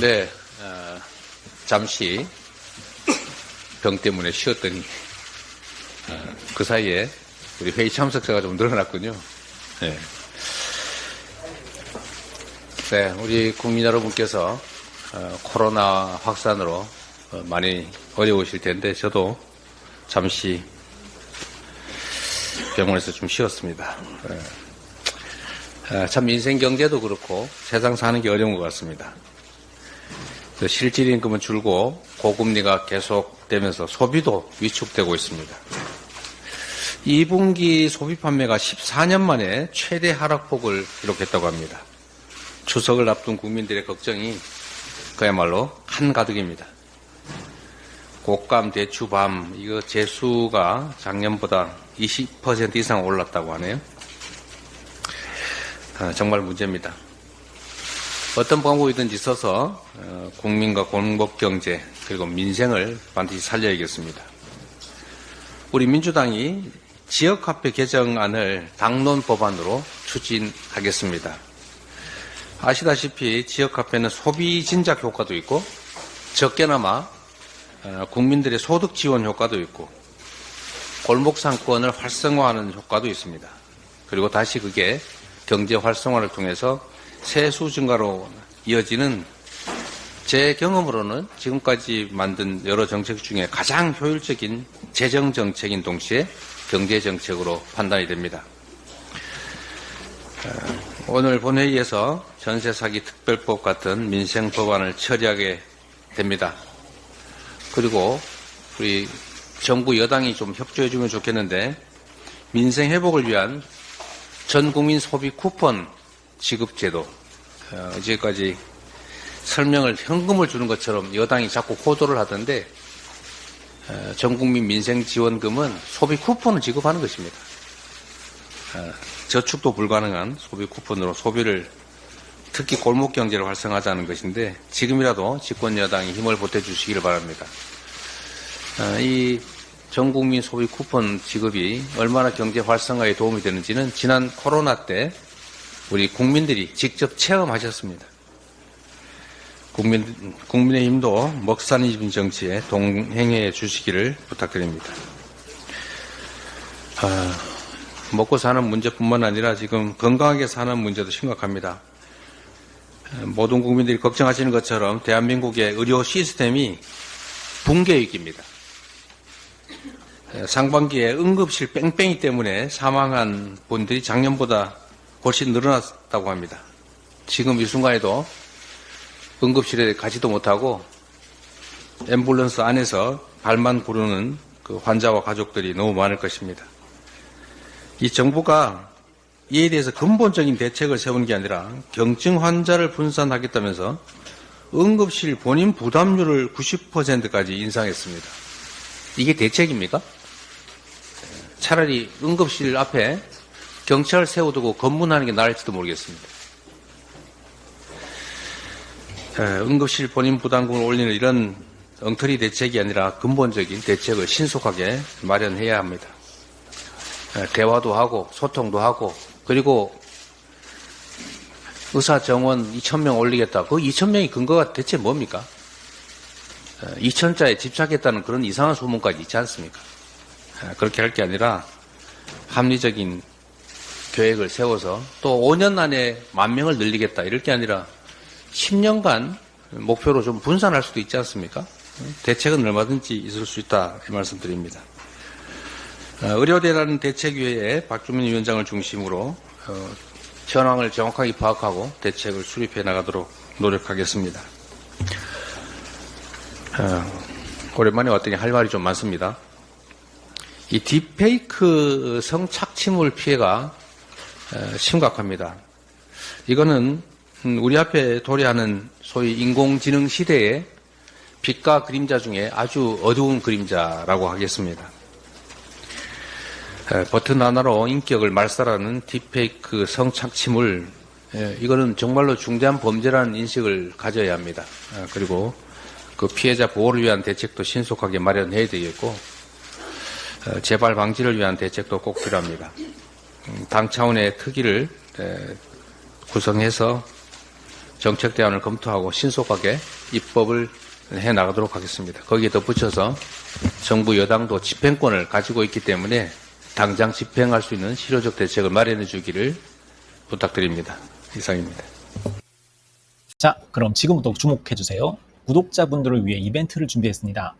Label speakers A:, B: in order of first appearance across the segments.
A: 네, 어, 잠시 병 때문에 쉬었더니 어, 그 사이에 우리 회의 참석자가 좀 늘어났군요. 네. 네, 우리 국민 여러분께서 어, 코로나 확산으로 어, 많이 어려우실 텐데 저도 잠시 병원에서 좀 쉬었습니다. 네. 아, 참 인생 경제도 그렇고 세상 사는 게 어려운 것 같습니다. 그 실질 임금은 줄고 고금리가 계속되면서 소비도 위축되고 있습니다. 2분기 소비 판매가 14년 만에 최대 하락폭을 기록했다고 합니다. 추석을 앞둔 국민들의 걱정이 그야말로 한가득입니다. 곡감, 대추, 밤, 이거 재수가 작년보다 20% 이상 올랐다고 하네요. 아, 정말 문제입니다. 어떤 방법이든지 써서 어, 국민과 공복 경제 그리고 민생을 반드시 살려야겠습니다. 우리 민주당이 지역화폐 개정안을 당론 법안으로 추진하겠습니다. 아시다시피 지역화폐는 소비 진작 효과도 있고 적게나마 어, 국민들의 소득 지원 효과도 있고 골목 상권을 활성화하는 효과도 있습니다. 그리고 다시 그게 경제 활성화를 통해서 세수 증가로 이어지는 제 경험으로는 지금까지 만든 여러 정책 중에 가장 효율적인 재정 정책인 동시에 경제 정책으로 판단이 됩니다. 어, 오늘 본회의에서 전세 사기 특별법 같은 민생 법안을 처리하게 됩니다. 그리고 우리 정부 여당이 좀 협조해 주면 좋겠는데 민생 회복을 위한 전 국민 소비 쿠폰 지급 제도 어, 이제까지 설명을 현금을 주는 것처럼 여당이 자꾸 호도를 하던데 어, 전 국민 민생 지원금은 소비 쿠폰을 지급하는 것입니다. 어, 저축도 불가능한 소비 쿠폰으로 소비를 특히 골목 경제를 활성화하자는 것인데 지금이라도 집권 여당이 힘을 보태주시기를 바랍니다. 어, 이 전국민 소비 쿠폰 지급이 얼마나 경제 활성화에 도움이 되는지는 지난 코로나 때 우리 국민들이 직접 체험하셨습니다. 국민, 국민의힘도 먹사님 정치에 동행해 주시기를 부탁드립니다. 아, 먹고 사는 문제뿐만 아니라 지금 건강하게 사는 문제도 심각합니다. 모든 국민들이 걱정하시는 것처럼 대한민국의 의료 시스템이 붕괴 위기입니다. 상반기에 응급실 뺑뺑이 때문에 사망한 분들이 작년보다 훨씬 늘어났다고 합니다. 지금 이 순간에도 응급실에 가지도 못하고 앰뷸런스 안에서 발만 부르는 그 환자와 가족들이 너무 많을 것입니다. 이 정부가 이에 대해서 근본적인 대책을 세운 게 아니라 경증 환자를 분산하겠다면서 응급실 본인 부담률을 90%까지 인상했습니다. 이게 대책입니까? 차라리 응급실 앞에 경찰 세워두고 검문하는 게 나을지도 모르겠습니다. 응급실 본인 부담금을 올리는 이런 엉터리 대책이 아니라 근본적인 대책을 신속하게 마련해야 합니다. 대화도 하고 소통도 하고 그리고 의사 정원 2,000명 올리겠다. 그 2,000명이 근거가 대체 뭡니까? 2,000자에 집착했다는 그런 이상한 소문까지 있지 않습니까? 그렇게 할 게 아니라 합리적인 계획을 세워서 또 5년 안에 만 명을 늘리겠다. 이럴 게 아니라 10년간 목표로 좀 분산할 수도 있지 않습니까? 대책은 얼마든지 있을 수 있다. 이 말씀드립니다. 의료대라는 대책위에 박주민 위원장을 중심으로 어, 현황을 정확하게 파악하고 대책을 수립해 나가도록 노력하겠습니다. 어, 오랜만에 왔더니 할 말이 좀 많습니다. 이 딥페이크 성착취물 피해가 어, 심각합니다. 이거는 우리 앞에 도래하는 소위 인공지능 시대의 빛과 그림자 중에 아주 어두운 그림자라고 하겠습니다. 버튼 하나로 인격을 말살하는 딥페이크 성착취물 이거는 정말로 중대한 범죄라는 인식을 가져야 합니다. 그리고 그 피해자 보호를 위한 대책도 신속하게 마련해야 되겠고 재발 방지를 위한 대책도 꼭 필요합니다. 음, 당 차원의 특위를 구성해서 정책 대안을 검토하고 신속하게 입법을 해 나가도록 하겠습니다. 거기에 덧붙여서 정부 여당도 집행권을 가지고 있기 때문에 당장 집행할 수 있는 실효적 대책을 마련해 주기를 부탁드립니다. 이상입니다.
B: 자, 그럼 지금부터 주목해 주세요. 구독자분들을 위해 이벤트를 준비했습니다.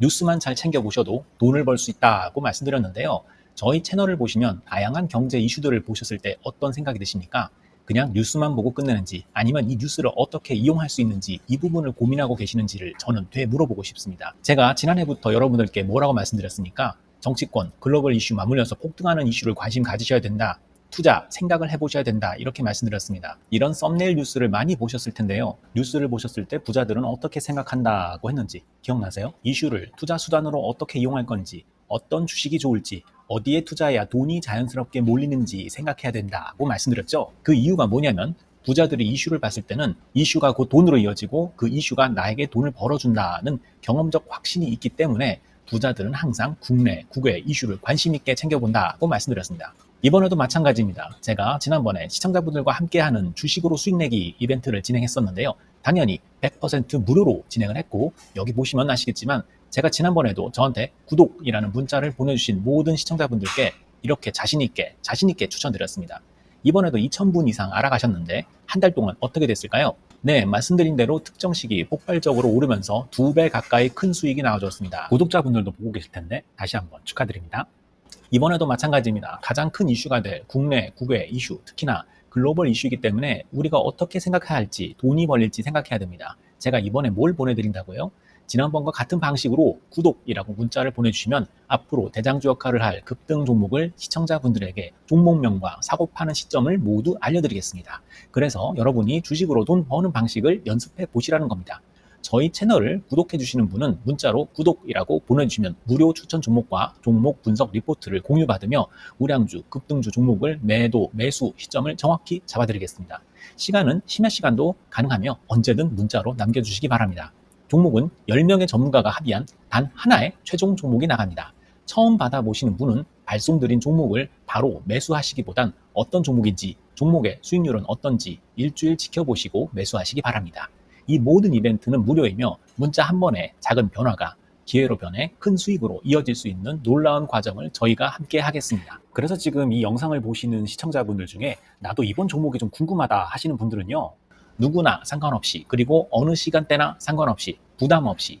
B: 뉴스만 잘 챙겨보셔도 돈을 벌 수 있다고 말씀드렸는데요. 저희 채널을 보시면 다양한 경제 이슈들을 보셨을 때 어떤 생각이 드십니까? 그냥 뉴스만 보고 끝내는지 아니면 이 뉴스를 어떻게 이용할 수 있는지 이 부분을 고민하고 계시는지를 저는 되게 물어보고 싶습니다. 제가 지난해부터 여러분들께 뭐라고 말씀드렸습니까? 정치권, 글로벌 이슈 맞물려서 폭등하는 이슈를 관심 가지셔야 된다. 투자, 생각을 해보셔야 된다. 이렇게 말씀드렸습니다. 이런 썸네일 뉴스를 많이 보셨을 텐데요. 뉴스를 보셨을 때 부자들은 어떻게 생각한다고 했는지 기억나세요? 이슈를 투자 수단으로 어떻게 이용할 건지, 어떤 주식이 좋을지, 어디에 투자해야 돈이 자연스럽게 몰리는지 생각해야 된다고 말씀드렸죠. 그 이유가 뭐냐면 부자들이 이슈를 봤을 때는 이슈가 곧 돈으로 이어지고 그 이슈가 나에게 돈을 벌어준다는 경험적 확신이 있기 때문에 부자들은 항상 국내, 국외 이슈를 관심 있게 챙겨본다고 말씀드렸습니다. 이번에도 마찬가지입니다. 제가 지난번에 시청자분들과 함께하는 주식으로 수익 내기 이벤트를 진행했었는데요. 당연히 100% 무료로 진행을 했고 여기 보시면 아시겠지만 제가 지난번에도 저한테 구독이라는 문자를 보내주신 모든 시청자분들께 이렇게 자신있게, 자신있게 추천드렸습니다. 이번에도 2,000분 이상 알아가셨는데 한 달 동안 어떻게 됐을까요? 네, 말씀드린 대로 특정 시기 폭발적으로 오르면서 두 배 가까이 큰 수익이 나와줬습니다. 구독자분들도 보고 계실 텐데 다시 한번 축하드립니다. 이번에도 마찬가지입니다. 가장 큰 이슈가 될 국내, 국외 이슈, 특히나 글로벌 이슈이기 때문에 우리가 어떻게 생각해야 할지, 돈이 벌릴지 생각해야 됩니다. 제가 이번에 뭘 보내드린다고요? 지난번과 같은 방식으로 구독이라고 문자를 보내주시면 앞으로 대장주 역할을 할 급등 종목을 시청자분들에게 종목명과 사고 파는 시점을 모두 알려드리겠습니다. 그래서 여러분이 주식으로 돈 버는 방식을 연습해 보시라는 겁니다. 저희 채널을 구독해 주시는 분은 문자로 구독이라고 보내주시면 무료 추천 종목과 종목 분석 리포트를 공유받으며 우량주, 급등주 종목을 매도, 매수 시점을 정확히 잡아드리겠습니다. 시간은 심야 시간도 가능하며 언제든 문자로 남겨주시기 바랍니다. 종목은 10명의 전문가가 합의한 단 하나의 최종 종목이 나갑니다. 처음 받아보시는 분은 발송드린 종목을 바로 매수하시기보단 어떤 종목인지, 종목의 수익률은 어떤지 일주일 지켜보시고 매수하시기 바랍니다. 이 모든 이벤트는 무료이며 문자 한 번에 작은 변화가 기회로 변해 큰 수익으로 이어질 수 있는 놀라운 과정을 저희가 함께 하겠습니다. 그래서 지금 이 영상을 보시는 시청자분들 중에 나도 이번 종목이 좀 궁금하다 하시는 분들은요. 누구나 상관없이 그리고 어느 시간대나 상관없이 부담 없이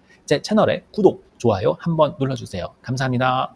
B: 제 채널에 구독, 좋아요 한번 눌러주세요. 감사합니다.